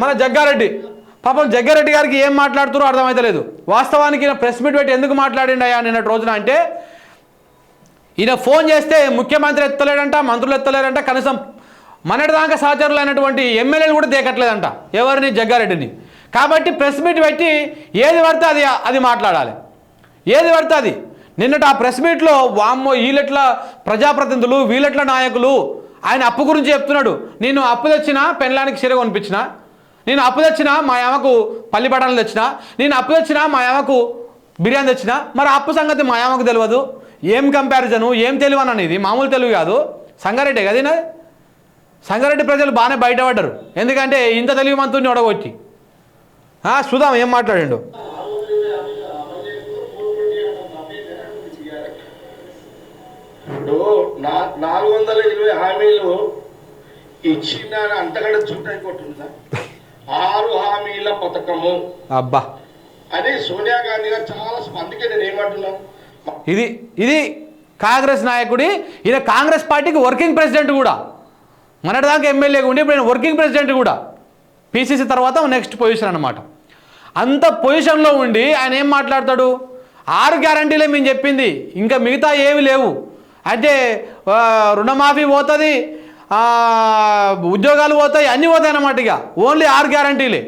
మన జగ్గారెడ్డి. పాపం జగ్గారెడ్డి గారికి ఏం మాట్లాడుతారో అర్థమవుతలేదు వాస్తవానికి ఈయన ప్రెస్ మీట్ పెట్టి ఎందుకు మాట్లాడిండయా నిన్నటి రోజున అంటే ఈయన ఫోన్ చేస్తే ముఖ్యమంత్రి ఎత్తలేడంట మంత్రులు ఎత్తలేరంట కనీసం మొన్నటిదాకా సహచరులు అయినటువంటి ఎమ్మెల్యేలు కూడా దేకట్లేదంట ఎవరిని? జగ్గారెడ్డిని. కాబట్టి ప్రెస్ మీట్ పెట్టి ఏది పడితే అది అది మాట్లాడాలి. ఏది పడితే అది. నిన్నటి ఆ ప్రెస్ మీట్లో వామ్మో వీళ్ళట్ల ప్రజాప్రతినిధులు వీళ్ళట్ల నాయకులు ఆయన అప్పు గురించి చెప్తున్నాడు. నేను అప్పు తెచ్చిన పెళ్ళానికి చీర కొనిపించిన నేను అప్పు తెచ్చిన మా యామకు పల్లి బఠాలు తెచ్చిన నేను అప్పు తెచ్చిన మా యామకు బిర్యానీ తెచ్చిన మరి అప్పు సంగతి మా అమ్మకు తెలియదు ఏం కంపారిజను ఏం తెలివి అని అనేది మామూలు తెలివి కాదు. సంగారెడ్డి కదీనా సంగారెడ్డి ప్రజలు బాగానే బయటపడ్డారు. ఎందుకంటే ఇంత తెలివి మంతుని ఒడగొచ్చి చూద్దాం ఏం మాట్లాడండు. ఇప్పుడు నాలుగు వందల ఇరవై హామీలు ఇచ్చిన అంతకంటే చుట్టాయి కొట్టుందా ఆరు హామీల పథకము. అబ్బా. అని సోనియా గాంధీ గారు చాలా అందుకే నేను ఏమంటున్నాను ఇది ఇది కాంగ్రెస్ నాయకుడి ఈయన కాంగ్రెస్ పార్టీకి వర్కింగ్ ప్రెసిడెంట్ కూడా. మొన్నటిదాకా ఎమ్మెల్యేగా ఉండి ఇప్పుడు వర్కింగ్ ప్రెసిడెంట్ కూడా. పీసీసీ తర్వాత నెక్స్ట్ పొజిషన్ అనమాట అంత పొజిషన్లో ఉండి ఆయన ఏం మాట్లాడతాడు? ఆరు గ్యారంటీలే మేము చెప్పింది. ఇంకా మిగతా ఏమి లేవు. అంటే రుణమాఫీ పోతుంది ఉద్యోగాలు పోతాయి అన్నీ పోతాయి అన్నమాట ఇక. ఓన్లీ ఆరు గ్యారంటీలే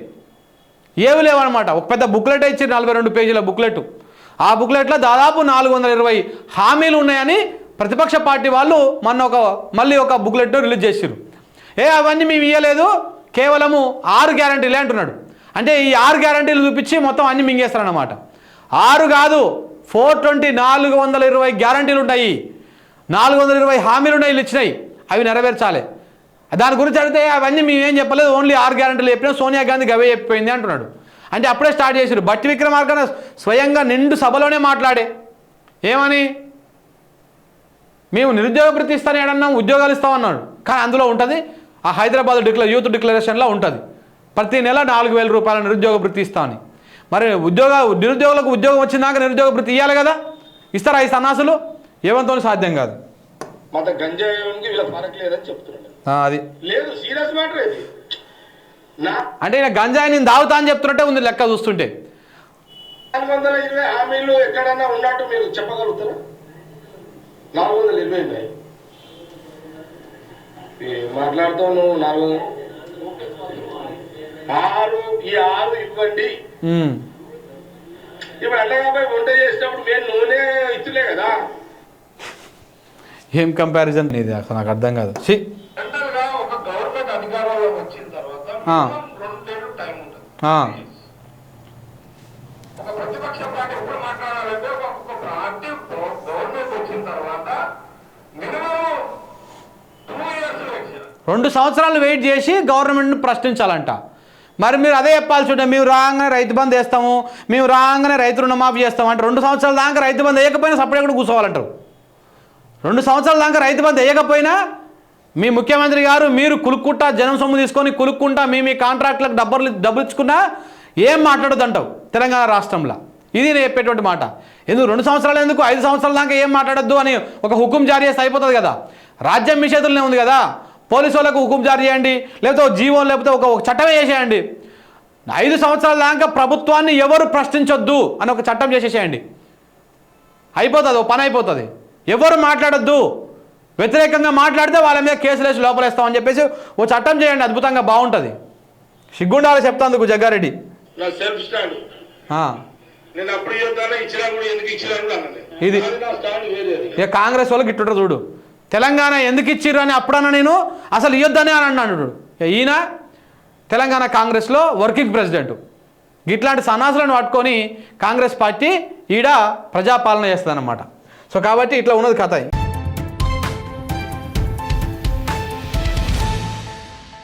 ఏవి లేవన్నమాట. ఒక పెద్ద బుక్లెట్ ఇచ్చారు నలభై రెండు పేజీల బుక్లెట్ ఆ బుక్లెట్లో దాదాపు నాలుగు వందల ఇరవై హామీలు ఉన్నాయని ప్రతిపక్ష పార్టీ వాళ్ళు మొన్న ఒక మళ్ళీ ఒక బుక్లెట్ రిలీజ్ చేశారు ఏ అవన్నీ మేము ఇవ్వలేదు కేవలము ఆరు గ్యారంటీలే అంటున్నాడు. అంటే ఈ ఆరు గ్యారంటీలు చూపించి మొత్తం అన్ని మింగేస్తారన్నమాట. ఆరు కాదు ఫోర్ ట్వంటీ నాలుగు వందల ఇరవై గ్యారంటీలు ఉన్నాయి. నాలుగు వందల ఇరవై హామీలు ఉన్నాయి ఇచ్చినాయి అవి నెరవేర్చాలి. దాని గురించి అడిగితే అవన్నీ మేమేం చెప్పలేదు ఓన్లీ ఆరు గ్యారంటీలు చెప్పినా సోనియా గాంధీ గవే చెప్పిపోయింది అంటున్నాడు. అంటే అప్పుడే స్టార్ట్ చేశారు బట్టి విక్రమార్కన స్వయంగా నిండు సభలోనే మాట్లాడే. ఏమని? మేము నిరుద్యోగ వృత్తి ఇస్తాను అన్నాం ఉద్యోగాలు ఇస్తామన్నాడు కానీ అందులో ఉంటుంది ఆ హైదరాబాద్ డిక్లర్ యూత్ డిక్లరేషన్లో ఉంటుంది. ప్రతి నెల నాలుగు వేల రూపాయల నిరుద్యోగ వృత్తి ఇస్తామని మరి ఉద్యోగ నిరుద్యోగులకు ఉద్యోగం వచ్చిందాక నిరుద్యోగ వృత్తి ఇవ్వాలి కదా? ఇస్తారా ఈ సన్నాసులు? ఏమంతో సాధ్యం కాదు. మత గంజాయికి వీళ్ళ ఫరక్ లేదని చెప్తున్నాను ఆ, అది. లేదు సీరియస్ మ్యాటర్ ఇది. అంటే ఈయన గంజాయి నేను దాగుతా అని చెప్తున్నట్టే ఉంది లెక్క చూస్తుంటే. నాలుగు వందల ఇరవై హామీలు ఎక్కడన్నా ఉన్నట్టు మీరు చెప్పగలుగుతారా? నాలుగు వందల ఇరవై ఉన్నాయి మాట్లాడుతావు నువ్వు నాలుగు ఆరు ఈ ఆరు ఇవ్వండి. ఇప్పుడు అల్లగాపై వంట చేసేటప్పుడు మేము నూనె ఇచ్చులే కదా. ఏం కంపారిజన్ ఇది అసలు నాకు అర్థం కాదు. వచ్చిన రెండు సంవత్సరాలు వెయిట్ చేసి గవర్నమెంట్ని ప్రశ్నించాలంట. మరి మీరు అదే చెప్పాల్సి ఉంటే మేము రాగానే రైతు బంధు వేస్తాము మేము రాగానే రైతు రుణమాఫీ చేస్తాము అంటే రెండు సంవత్సరాల దాకా రైతు బంధు వేయకపోయినా సపరేట్ కూడా కూర్చోవాలంటారు. రెండు సంవత్సరాల దాకా రైతు బంధు వేయకపోయినా మీ ముఖ్యమంత్రి గారు మీరు కులుక్కుంటా జనం సొమ్ము తీసుకొని కులుక్కుంటా మీ మీ కాంట్రాక్ట్లకు డబ్బులు డబ్బులు ఇచ్చుకున్నా ఏం మాట్లాడొద్దు అంటావు తెలంగాణ రాష్ట్రంలో? ఇది నేను చెప్పేటువంటి మాట. ఎందుకు రెండు సంవత్సరాలు ఎందుకు? ఐదు సంవత్సరాల దాకా ఏం మాట్లాడద్దు అని ఒక హుకుం జారీ చేస్తే అయిపోతుంది కదా. రాజ్యం మీ చేతుల్లోనే ఉంది కదా. పోలీసు వాళ్ళకు హుకుం జారీ చేయండి లేకపోతే ఒక జీవో లేకపోతే ఒక ఒక చట్టమే చేసేయండి. ఐదు సంవత్సరాల దాకా ప్రభుత్వాన్ని ఎవరు ప్రశ్నించొద్దు అని ఒక చట్టం చేసేసేయండి. అయిపోతుంది ఓ పని అయిపోతుంది. ఎవరు మాట్లాడొద్దు? వ్యతిరేకంగా మాట్లాడితే వాళ్ళ మీద కేసులు వేసి లోపలేస్తామని చెప్పేసి ఓ చట్టం చేయండి అద్భుతంగా బాగుంటుంది. సిగ్గుండాలి చెప్తాందుకు జగ్గారెడ్డి. ఇది. ఇక కాంగ్రెస్ వాళ్ళకి ఇట్టుంటారు చూడు. తెలంగాణ ఎందుకు ఇచ్చిర్రు అని అప్పుడన్నా నేను? అసలు ఇవ్వద్దనే అని అన్నాడు చూడు. ఈయన తెలంగాణ కాంగ్రెస్లో వర్కింగ్ ప్రెసిడెంట్. ఇట్లాంటి సన్నాసులను పట్టుకొని కాంగ్రెస్ పార్టీ ఈడ ప్రజాపాలన చేస్తుంది సో కాబట్టి ఇట్లా ఉన్నది కథ.